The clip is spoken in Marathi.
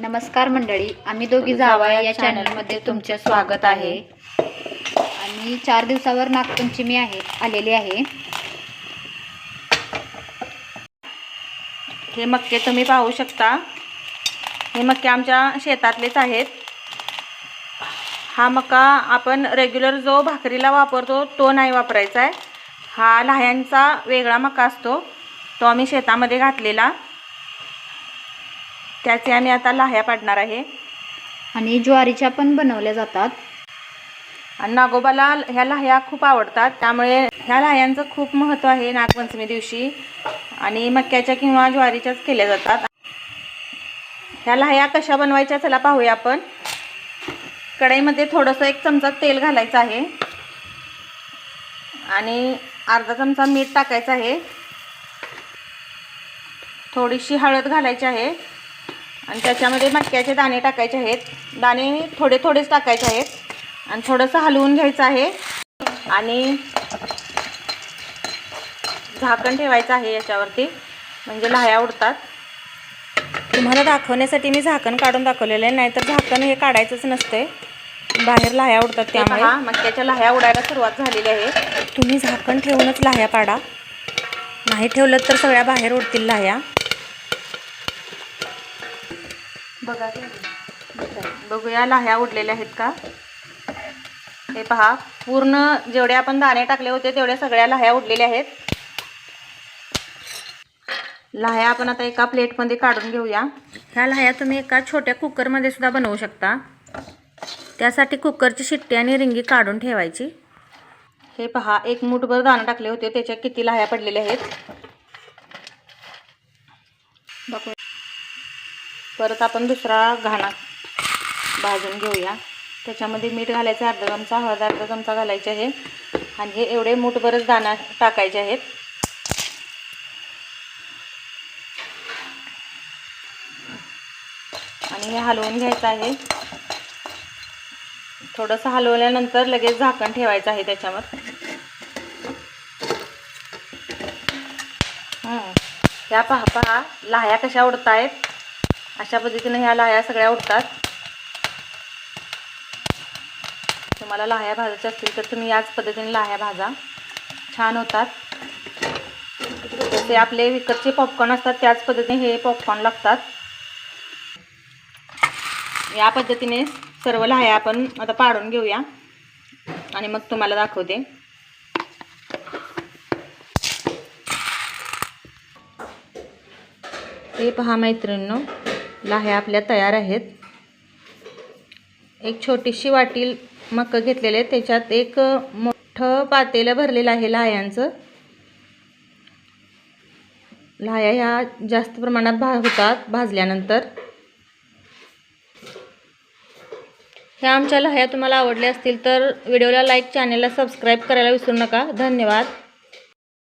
नमस्कार मंडळी आम्ही दोघी जावा या चॅनलमध्ये तुमचे स्वागत आहे. आणि चार दिवसावर नागपंचमी आहे आलेली आहे. हे मक्के तुम्ही पाहू शकता. हे मक्के आमच्या शेतातलेच आहेत. हा मका आपण रेग्युलर जो भाकरीला वापरतो तो नाही वापरायचा आहे. हा लह्यांचा वेगळा मका असतो. तो आम्ही शेतामध्ये घातलेला. त्याचे आम्ही आता लाह्या पाडणार आहे. आणि ज्वारीच्या पण बनवल्या जातात. आणि नागोबाला ह्या लाह्या खूप आवडतात. त्यामुळे ह्या लाह्यांचं खूप महत्त्व आहे नागपंचमी दिवशी. आणि मक्याच्या किंवा ज्वारीच्याच केल्या जातात. ह्या लाह्या कशा बनवायच्या चला पाहूया आपण. कढईमध्ये थोडंसं एक चमचा तेल घालायचं आहे. आणि अर्धा चमचा मीठ टाकायचं आहे. थोडीशी हळद घालायची आहे. आणि त्याच्यामध्ये मक्याचे दाणे टाकायचे आहेत. दाणे थोडे थोडेच टाकायचे आहेत. आणि थोडंसं हलवून घ्यायचं आहे. आणि झाकण ठेवायचं आहे याच्यावरती. म्हणजे लाह्या उडतात. तुम्हाला दाखवण्यासाठी मी झाकण काढून दाखवलेलं आहे. नाहीतर झाकण हे काढायचंच नसते बाहेर लाह्या उडतात त्यामुळे मक्याच्या लाह्या उडायला सुरुवात झालेली आहे. तुम्ही झाकण ठेवूनच लाह्या पाडा नाही ठेवलं तर सगळ्या बाहेर उडतील लाह्या. बघा बघूया लाह्या उडलेल्या आहेत का? हे पहा पूर्ण जेवढे आपण दाणे टाकले होते तेवढ्या सगळ्या लाह्या उडलेल्या आहेत. लाह्या आपण आता एका प्लेटमध्ये काढून घेऊया. ह्या लाह्या तुम्ही एका छोट्या कुकरमध्ये सुद्धा बनवू शकता. त्यासाठी कुकरची शिट्टी आणि रिंगी काढून ठेवायची. हे पहा एक मूठभर दाणे टाकले होते त्याच्या किती लाह्या पडलेल्या आहेत. बघू परत आपण दुसरा घाणा भाजून घेऊया. त्याच्यामध्ये मीठ घालायचं अर्धा चमचा हळद अर्धा चमचा घालायचे आहे. आणि हे एवढे मूठभरच दाणा टाकायचे आहेत. आणि हे हलवून घ्यायचं आहे. थोडंसं हलवल्यानंतर लगेच झाकण ठेवायचं आहे त्याच्यावर. हं. ह्या पहा पहा लाह्या कशा उडत आहेत अशा पद्धतीने ह्या लाह्या सगळ्या उठतात तुम्हाला लाह्या भाजायच्या असतील तर तुम्ही याच पद्धतीने लाह्या भाजा. छान होतात. जसे आपले विकतचे पॉपकॉर्न असतात त्याच पद्धतीने हे पॉपकॉर्न लागतात. या पद्धतीने सर्व लाह्या आपण आता पाडून घेऊया. आणि मग तुम्हाला दाखवते. हे पहा मैत्रिणींनो. लाह्या आपल्या तयार आहेत. एक छोटीशी वाटी मक्क घेतलेले त्याच्यात एक मोठं पातेलं भरलेलं आहे लाह्यांचं. लाह्या ह्या जास्त प्रमाणात भा होतात भाजल्यानंतर. ह्या आमच्या लाह्या तुम्हाला आवडल्या असतील तर व्हिडिओला लाईक चॅनेलला सबस्क्राईब करायला विसरू नका. धन्यवाद.